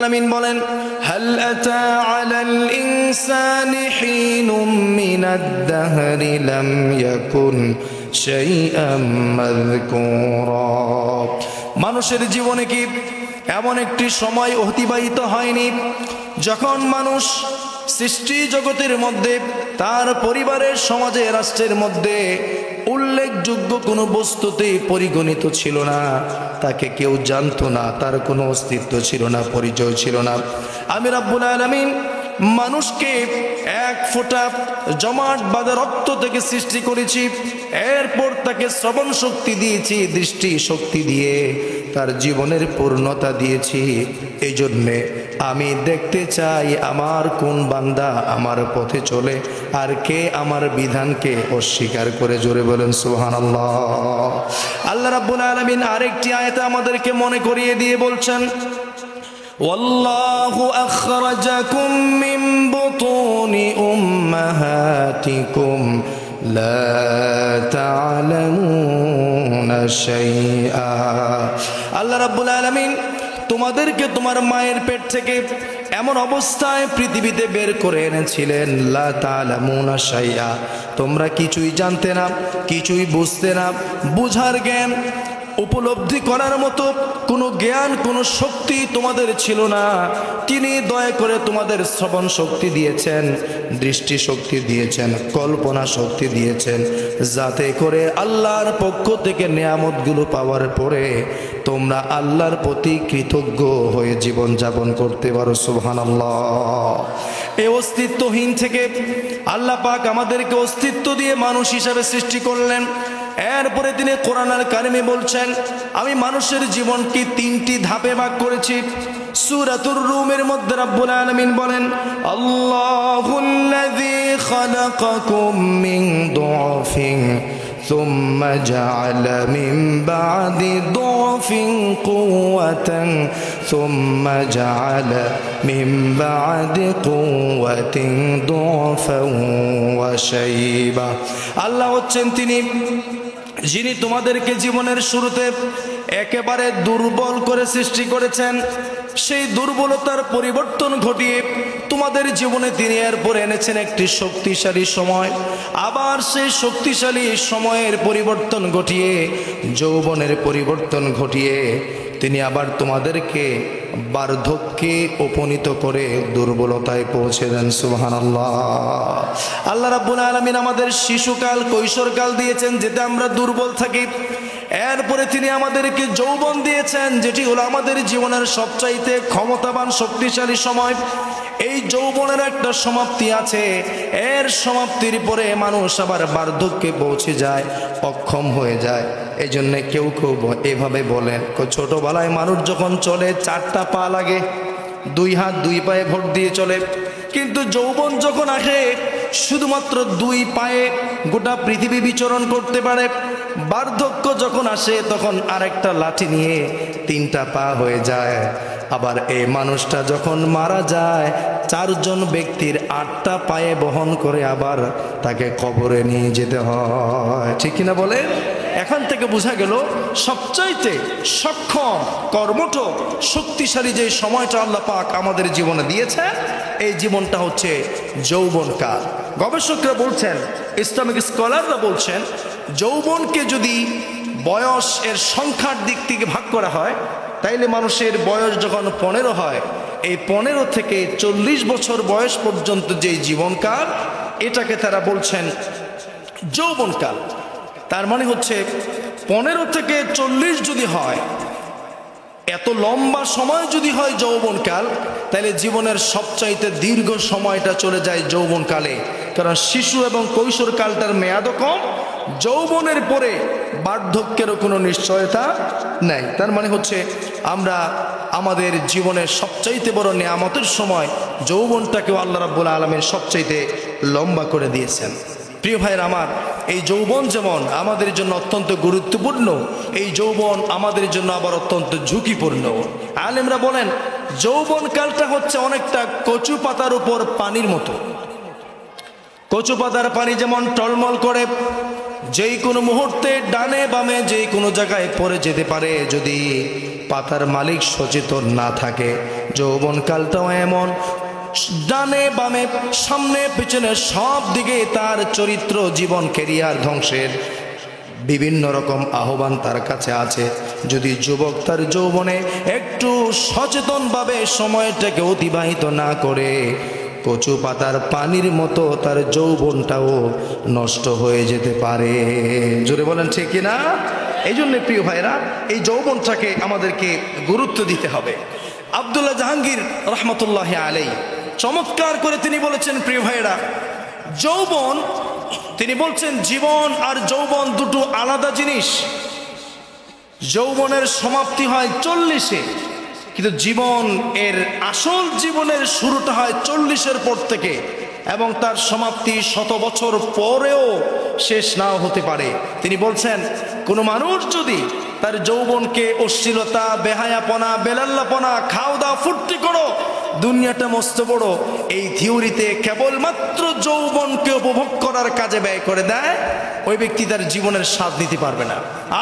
আলামিন বলেন, হাল আতা ইয়াকুন শাইআম মাযকুরা। মানুষের জীবনে কি এমন একটি সময় অতিবাহিত হয়নি যখন মানুষ সৃষ্টি জগতের মধ্যে, তার পরিবারের সমাজে, রাষ্ট্রের মধ্যে উল্লেখযোগ্য কোনো বস্তুতেই পরিগণিত ছিল না। তাকে কেউ জানতো না, তার কোনো অস্তিত্ব ছিল না, পরিচয় ছিল না। আমি রাব্বুল আলামিন মানুষকে এক ফোঁটা জমাট বাঁধা রক্ত থেকে সৃষ্টি করেছি, এরপর তাকে শ্রবণ শক্তি দিয়েছি, দৃষ্টি শক্তি দিয়ে তার জীবনের পূর্ণতা দিয়েছি। এই জন্যে আমি দেখতে চাই আমার কোন বান্দা আমার পথে চলে আর কে আমার বিধানকে অস্বীকার করে জোরে বলেন সুহান আল্লাহ আল্লাহ রাব্বুল আলমিন আরেকটি আয়তে আমাদেরকে মনে করিয়ে দিয়ে বলছেন والله أخرجكم من بطون أمهاتكم لا تعلمون شيئا আল্লাহ রাব্বুল আলামিন তোমাদেরকে তোমার মায়ের পেট থেকে এমন অবস্থায় পৃথিবীতে বের করে এনেছিলেন শাইআ। তোমরা কিছুই জানতে না, কিছুই বুঝতে না। বুঝার জ্ঞান উপলব্ধি করার মতো কোনো জ্ঞান, কোনো শক্তি তোমাদের ছিল না। তিনি দয়া করে তোমাদের শ্রবণ শক্তি দিয়েছেন, দৃষ্টি শক্তি দিয়েছেন, কল্পনা শক্তি দিয়েছেন, যাতে করে আল্লাহর পক্ষ থেকে নেয়ামতগুলো পাওয়ার পরে তোমরা আল্লাহর প্রতি কৃতজ্ঞ হয়ে জীবন যাপন করতে পারো সুবহান এ অস্তিত্বহীন থেকে আল্লাহ পাক আমাদেরকে অস্তিত্ব দিয়ে মানুষ হিসাবে সৃষ্টি করলেন। এরপরে তিনি কোরআনার কারিমে বলছেন আমি মানুষের জীবনকে তিনটি ধাপে ভাগ করেছি সুরাতুর রুমের মধ্যে রাব্বুল আলামিন বলেন আল্লাহুল্লাযী খালাকাকুম মিন দুআফিন ثم جعل من بعد ضعف قوة ثم جعل من بعد قوة ضعفا وشيبة আল্লাহ হচ্ছেন তিনি যিনি তোমাদেরকে জীবনের শুরুতে একেবারে দুর্বল করে সৃষ্টি করেছেন, সেই দুর্বলতার পরিবর্তন ঘটিয়ে তোমাদের জীবনে তিনি এরপর এনেছেন একটি শক্তিশালী সময়। আবার সেই শক্তিশালী সময়ের পরিবর্তন ঘটিয়ে, যৌবনের পরিবর্তন ঘটিয়ে তিনি আবার তোমাদেরকে বার্ধক্যে উপনীত করে দুর্বলতায় পৌঁছে দেন সুবহান আল্লাহ আল্লাহ রাব্বুল আলমিন আমাদের শিশুকাল, কৈশোরকাল দিয়েছেন যেটা আমরা দুর্বল থাকি। এরপরে তিনি আমাদেরকে যৌবন দিয়েছেন, যেটি হলো আমাদের জীবনের সবচাইতে ক্ষমতাবান, শক্তিশালী সময়। এই যৌবনের একটা সমাপ্তি আছে। এর সমাপ্তির পরে মানুষ আবার বার্ধক্যে পৌঁছে যায়, অক্ষম হয়ে যায়। এই জন্যে কেউ কেউ এভাবে বলেন। ছোটবেলায় মানুষ যখন চলে, চারটা পা লাগে, দুই হাত দুই পায়ে ভোট দিয়ে চলে। কিন্তু যৌবন যখন আসে, শুধুমাত্র দুই পায়ে গোটা পৃথিবী বিচরণ করতে পারে। বার্ধক্য যখন আসে, তখন আরেকটা লাঠি নিয়ে তিনটা পা হয়ে যায়। আবার এই মানুষটা যখন মারা যায়, চারজন ব্যক্তির আটটা পায়ে বহন করে আবার তাকে কবরে নিয়ে যেতে হয়। ঠিক কিনা বলে থেকে বোঝা গেল, সবচাইতে সক্ষম, কর্মঠ, শক্তিশালী যে সময়টা আল্লাহ পাক আমাদের জীবনে দিয়েছে এই জীবনটা হচ্ছে যৌবনকাল গবেষকরা বলছেন, ইসলামিক স্কলাররা বলছেন, যৌবনকে যদি বয়স এর সংখ্যার দিক থেকে ভাগ করা হয়, তাইলে মানুষের বয়স যখন পনেরো হয়, এই পনেরো থেকে চল্লিশ বছর বয়স পর্যন্ত যে জীবনকাল এটাকে তারা বলছেন যৌবনকাল তার মানে হচ্ছে পনেরো থেকে চল্লিশ যদি হয়, এত লম্বা সময় যদি হয় যৌবনকাল, তাহলে জীবনের সবচাইতে দীর্ঘ সময়টা চলে যায় যৌবনকালে। কারণ শিশু এবং কৈশোর কালটার মেয়াদও কম, যৌবনের পরে বার্ধক্যেরও কোনো নিশ্চয়তা নেই। তার মানে হচ্ছে আমরা আমাদের জীবনের সবচাইতে বড় নেয়ামতের সময় যৌবনটাকেও আল্লাহ রাব্বুল আলমের সবচাইতে লম্বা করে দিয়েছেন। প্রিয় ভাইয়ের আমার, এই যৌবন যেমন আমাদের জন্য অত্যন্ত গুরুত্বপূর্ণ, এই যৌবন আমাদের জন্য আবার অত্যন্ত ঝুঁকিপূর্ণ। আলেমরা বলেন, যৌবন কালটা হচ্ছে অনেকটা কচু পাতার উপর পানির মতো। কচু পাতার পানি যেমন টলমল করে, যেই কোনো মুহূর্তে ডানে বামে যেই কোনো জায়গায় পড়ে যেতে পারে, যদি পাতার মালিক সচেতন না থাকে যৌবনকালটাও এমন ডানে বামে, সামনে, পিছনে, সব দিকে তার চরিত্র জীবন কেরিয়ার ধ্বংসের। বিভিন্ন রকম আহ্বান তার কাছে আছে। যদি যুবক তার যৌবনে একটু সচেতনভাবে সময়টাকে অতিবাহিত না করে, কচু পাতার পানির মতো তার যৌবনটাও নষ্ট হয়ে যেতে পারে। জোরে বলেন, ঠিক কিনা এই জন্য প্রিয় ভাইরা এই যৌবনটাকে আমাদেরকে গুরুত্ব দিতে হবে। আবদুল্লাহ জাহাঙ্গীর রহমতুল্লাহ আলাই চমৎকার করে তিনি বলেছেন, প্রিয় ভাইরা যৌবন, তিনি বলছেন, জীবন আর যৌবন দুটো আলাদা জিনিস। যৌবনের সমাপ্তি হয় চল্লিশে, কিন্তু জীবন এর আসল জীবনের শুরুটা হয় চল্লিশের পর থেকে, এবং তার সমাপ্তি শত বছর পরেও শেষ নাও হতে পারে। তিনি বলছেন, কোনো মানুষ যদি তার যৌবনকে অশ্লীলতা, বেহায়াপনা, বেলাল্লাপনা খাও দাও ফুর্তি করো। দুনিয়াটা মস্ত বড়। এই থিওরিতে কেবলমাত্র যৌবনকে উপভোগ করার কাজে ব্যয় করে দেয়, ওই ব্যক্তি তার জীবনের স্বাদ নিতে পারবে না।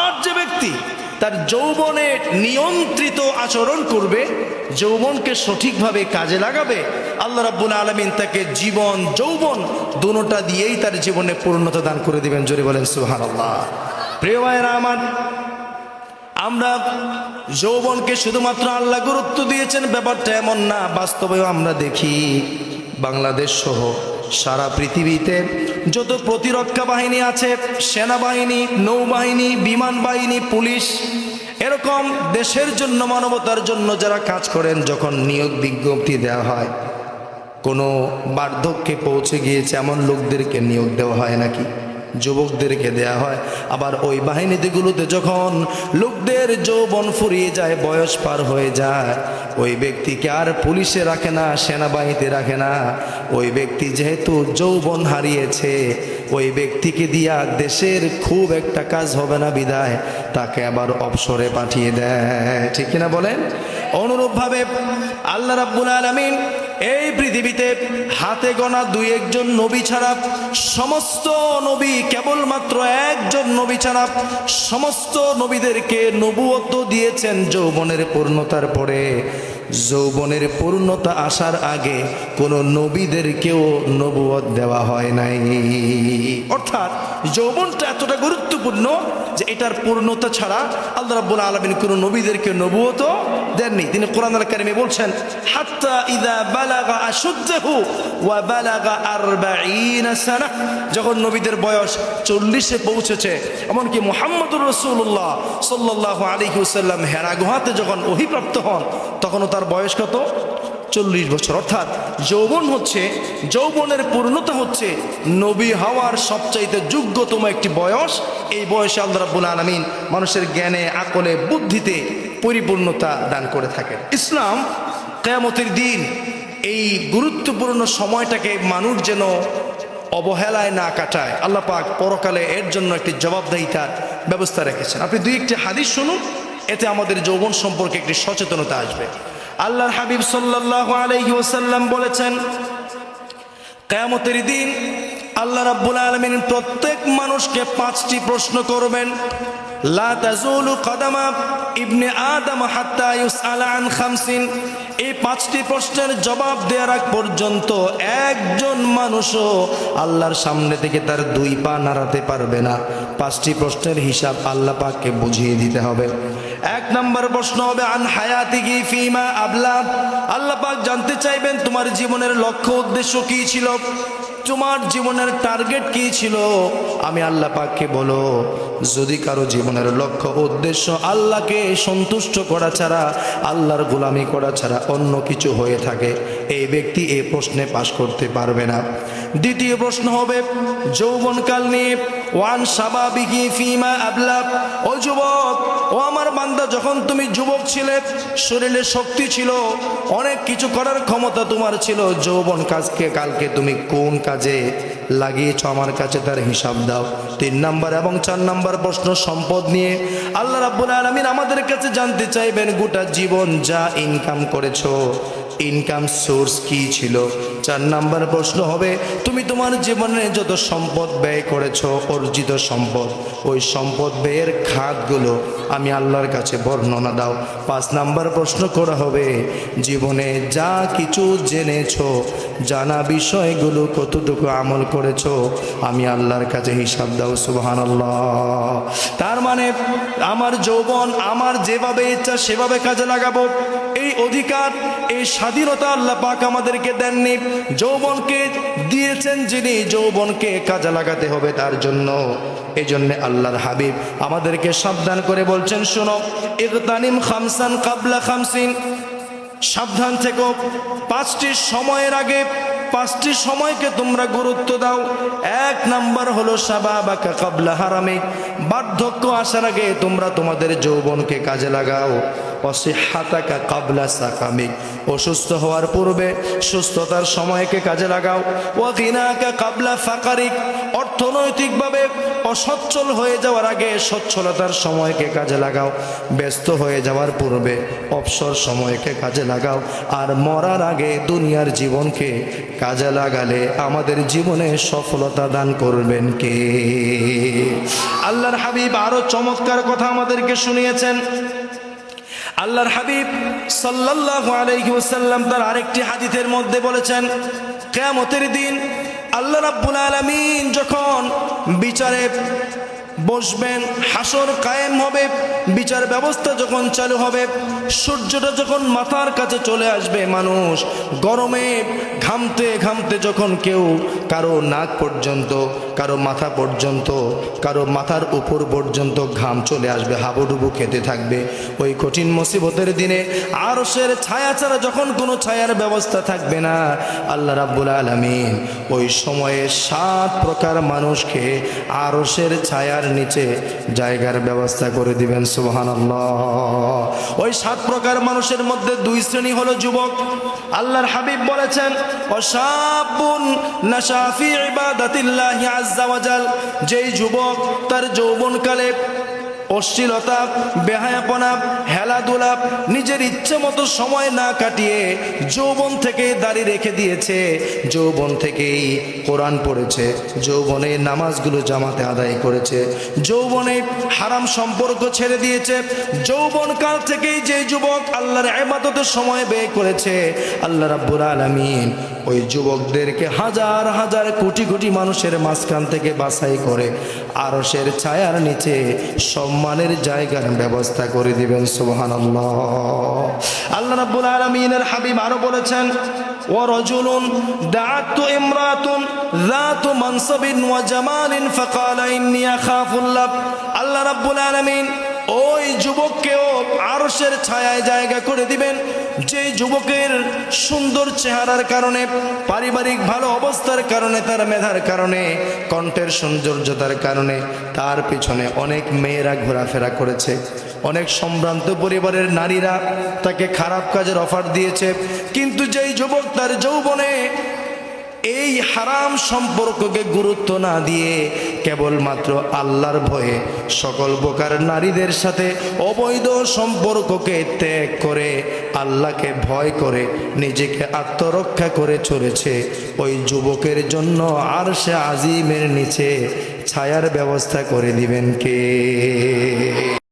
আর যে ব্যক্তি তার যৌবনে নিয়ন্ত্রিত আচরণ করবে, যৌবনকে সঠিকভাবে কাজে লাগাবে, আল্লাহ রাব্বুল আলমিন তাকে জীবন, যৌবন দুটা দিয়েই তার জীবনে পূর্ণতা দান করে দিবেন। জোরে বলেন সুহান আল্লাহ প্রিয় ভাইয়েরা আমার আমরা যৌবনকে শুধুমাত্র আল্লাহ গুরুত্ব দিয়েছেন, ব্যাপারটা এমন না, বাস্তবেও আমরা দেখি বাংলাদেশ সহ সারা পৃথিবীতে যত প্রতিরক্ষা বাহিনী আছে, সেনাবাহিনী, নৌবাহিনী, বিমান বাহিনী, পুলিশ, এরকম দেশের জন্য, মানবতার জন্য যারা কাজ করেন, যখন নিয়োগ বিজ্ঞপ্তি দেওয়া হয়, কোনো বার্ধক্যে পৌঁছে গিয়েছে, এমন লোকদেরকে নিয়োগ দেওয়া হয় নাকি? যুবকদেরকে দেয়া হয়। আবার ওই বাহিনীগুলোতে যখন লোকদের যৌবন ফুরিয়ে যায়, বয়স পার হয়ে যায়, ওই ব্যক্তিকে আর পুলিশে রাখে না, সেনাবাহিনীতে রাখে না? ওই ব্যক্তি যেহেতু যৌবন হারিয়েছে, ওই ব্যক্তিকে দিয়া দেশের খুব একটা কাজ হবে না বিদায়, তাকে আবার অবসরে পাঠিয়ে দেয়। ঠিক কিনা বলেন? অনুরূপভাবে আল্লাহ রাব্বুল আলামিন এই পৃথিবীতে হাতে গোনা দুই একজন নবী ছাড়া সমস্ত নবী কেবলমাত্র একজন নবী ছাড়া সমস্ত নবীদেরকে নবুয়ত দিয়েছেন যৌবনের পূর্ণতার পরে। যৌবনের পূর্ণতা আসার আগে কোনো নবীদেরকেও নবুয়ত দেওয়া হয় নাই। অর্থাৎ যৌবনটা এতটা গুরুত্বপূর্ণ যে এটার পূর্ণতা ছাড়া আল্লাহ রাব্বুল আলামিন কোনো নবীদেরকে নবুয়ত দেননি। তিনি কোরআন কারিমে বলছেন, হাত্তা ইদা বালাগা আশুদ্দাহু ওয়া বালাগা আরবাঈনা সানা। যখন নবীদের বয়স চল্লিশে পৌঁছেছে, এমনকি মুহাম্মদুর রসুল্লাহ সাল্লাল্লাহু আলাইহি ওয়াসাল্লাম হেরা যখন অভিপ্রাপ্ত হন, তখনও তার বয়স কত? চল্লিশ বছর। অর্থাৎ যৌবন হচ্ছে, যৌবনের পূর্ণতা হচ্ছে নবী হওয়ার সবচাইতে যোগ্যতম একটি বয়স। এই বয়সে আল্লাহ রাব্বুল আলমিন মানুষের জ্ঞানে, আকলে, বুদ্ধিতে পরিপূর্ণতা দান করে থাকেন। ইসলাম কেয়ামতের দিন এই গুরুত্বপূর্ণ সময়টাকে মানুষ যেন অবহেলায় না কাটায়। আল্লাহ পাক পরকালে এর জন্য একটি জবাবদাহিতার ব্যবস্থা রেখেছেন। আপনি দুই একটি হাদিস শুনুন, এতে আমাদের যৌবন সম্পর্কে একটি সচেতনতা আসবে। আল্লাহর হাবিব সাল্লাল্লাহু আলাইহি ওয়াসাল্লাম বলেছেন, কেয়ামতের দিন আল্লাহ রাব্বুল আলামিন প্রত্যেক মানুষকে পাঁচটি প্রশ্ন করবেন। লা তাজুলু কদামা ইবনে আদম হাত্তা ইউসআলা আন খামসিন। এই পাঁচটি প্রশ্নের জবাব দেওয়ার আগ পর্যন্ত একজন মানুষও আল্লাহর সামনে থেকে তার দুই পা নাড়াতে পারবে না। পাঁচটি প্রশ্নের হিসাব আল্লাহ পাককে বুঝিয়ে দিতে হবে। এক নম্বর প্রশ্ন হবে, আন হায়াতিহি ফিমা আবলা? আল্লাহ পাক জানতে চাইবেন, তোমার জীবনের লক্ষ্য উদ্দেশ্য কি ছিল? তোমার জীবনের টার্গেট কি ছিল? আমি আল্লাহ পাককে বলো, যদি কারও জীবনের লক্ষ্য, উদ্দেশ্য আল্লাহকে সন্তুষ্ট করা ছাড়া, আল্লাহর গোলামি করা ছাড়া অন্য কিছু হয়ে থাকে, এই ব্যক্তি এই প্রশ্নে পাশ করতে পারবে না। দ্বিতীয় প্রশ্ন হবে, যৌবনকাল নিয়ে, ওয়ান স্বাভাবিকই ফিমা আবলাপ ও যুবক বান্দা যখন তুমি যুবক ছিলে, শরীরে শক্তি ছিল, অনেক কিছু করার ক্ষমতা তোমার ছিল, যৌবন কাজকে, কালকে তুমি কোন কাজে লাগিয়েছ আমার কাছে তার হিসাব দাও। তিন নাম্বার এবং চার নাম্বার প্রশ্ন, সম্পদ নিয়ে। আল্লাহ রাব্বুল আলমিন আমাদের কাছে জানতে চাইবেন, গোটা জীবন যা ইনকাম করেছ ইনকাম সোর্স কি ছিল? চার নাম্বার প্রশ্ন হবে, তুমি তোমার জীবনে যত সম্পদ ব্যয় করেছ, অর্জিত সম্পদ, ওই সম্পদ ব্যয়ের খাতগুলো আমি আল্লাহর কাছে বর্ণনা দাও। পাঁচ নাম্বার প্রশ্ন করা হবে, জীবনে যা কিছু জেনেছো, জানা বিষয়গুলো কতটুকু আমল করেছ, আমি আল্লাহর কাছে হিসাব দাও, সুবহানাল্লাহ। তার মানে আমার যৌবন, আমার যেভাবে ইচ্ছা সেভাবে কাজে লাগাবো। এই অধিকার, এই স্বাধীনতা আল্লাহ পাক আমাদেরকে দেননি। যৌবনকে দিয়েছেন যিনি, যৌবনকে কাজে লাগাতে হবে তার জন্য। এই জন্য আল্লাহর হাবিব আমাদেরকে সাবধান করে বলছেন, শোনো, ইগতানিম খামসান কাবলা খামসিন। সাবধান থেকো। পাঁচটি সময়ের আগে পাঁচটি সময়কে তোমরা গুরুত্ব দাও। এক নাম্বার হলো সাবাবাকা কাবলা হারামে। বার্ধক্য আসার আগে তোমরা তোমাদের যৌবনকে কাজে লাগাও। অসিহাতাকা কাবলা সাকামিক অসুস্থ হওয়ার পূর্বে সুস্থতার সময়কে কাজে লাগাও। ও দিনাকা কাবলা ফাকারিক। অর্থনৈতিকভাবে অসচ্ছল হয়ে যাওয়ার আগে সচ্ছলতার সময়কে কাজে লাগাও। ব্যস্ত হয়ে যাওয়ার পূর্বে অবসর সময়কে কাজে লাগাও। আর মরার আগে দুনিয়ার জীবনকে কাজে লাগালে আমাদের জীবনে সফলতা দান করবেন কে? আল্লাহর হাবিব আরও চমৎকার কথা আমাদেরকে শুনিয়েছেন। আল্লাহর হাবিব সাল্লাল্লাহু আলাইহি ওয়াসাল্লাম তার আরেকটি হাদিসের মধ্যে বলেছেন, কিয়ামতের দিন আল্লাহ রাব্বুল আলামিন যখন বিচারে বসবেন, হাসর কায়েম হবে, বিচার ব্যবস্থা যখন চালু হবে, সূর্যটা যখন মাথার কাছে চলে আসবে মানুষ, গরমে ঘামতে ঘামতে যখন কেউ কারও নাক পর্যন্ত, কারও মাথা পর্যন্ত, কারও মাথার উপর পর্যন্ত ঘাম চলে আসবে, হাবুডুবু খেতে থাকবে। ওই কঠিন মুসিবতের দিনে আরশের ছায়া ছাড়া যখন কোনো ছায়ার ব্যবস্থা থাকবে না, আল্লাহ রাব্বুল আলামিন ওই সময়ে সাত প্রকার মানুষকে আরশের ছায়ার নিচে জায়গার ব্যবস্থা করে দিবেন সুহান ওই সাত প্রকার মানুষের মধ্যে দুই শ্রেণি হলো যুবক। আল্লাহর হাবিব বলেছেন, অসাবুন যেই যুবক তার যৌবনকালে অশ্লীলতা, বেহায়াপনা, হেলাদুলাপ, নিজের ইচ্ছে মতো সময় না কাটিয়ে যৌবন থেকে দাড়ি রেখে দিয়েছে। যৌবন থেকেই কোরআন পড়েছে, যৌবনে নামাজগুলো জামাতে আদায় করেছে, যৌবনে হারাম সম্পর্ক ছেড়ে দিয়েছে। যৌবন কাল থেকেই যে যুবক আল্লাহর এবাদতের সময় ব্যয় করেছে, আল্লাহ রাব্বুল আলামিন ওই যুবকদেরকে হাজার হাজার কোটি কোটি মানুষের মাঝখান থেকে বাছাই করে আরশের ছায়ার নিচে সম্মানের জায়গার ব্যবস্থা করে দিবেন সুবহান আল্লাহ আল্লাহ রাব্বুল আলামিনের হাবিব আরো বলেছেন ورجل دعت امرأة ذات منصب وجمال فقال إني أخاف الله আল্লাহ রাব্বুল আলামিন ওই যুবককেও আরশের ছায়ায় জায়গা করে দিবেন। যে যুবকের সুন্দর চেহারার কারণে, পারিবারিক ভালো অবস্থার কারণে, তার মেধার কারণে, কণ্ঠের সৌন্দর্যতার কারণে, তার পিছনে অনেক মেয়েরা ঘোরাফেরা করেছে। অনেক সম্ভ্রান্ত পরিবারের নারীরা তাকে খারাপ কাজের অফার দিয়েছে। কিন্তু যেই যুবক তার যৌবনে এই হারাম সম্পর্ককে গুরুত্ব না দিয়ে কেবলমাত্র আল্লাহর ভয়ে সকল প্রকার নারীদের সাথে অবৈধ সম্পর্ককে ত্যাগ করে আল্লাহকে ভয় করে, নিজেকে আত্মরক্ষা করে চলেছে। ওই যুবকের জন্য আর সে আজিমের নিচে ছায়ার ব্যবস্থা করে দিবেন কে?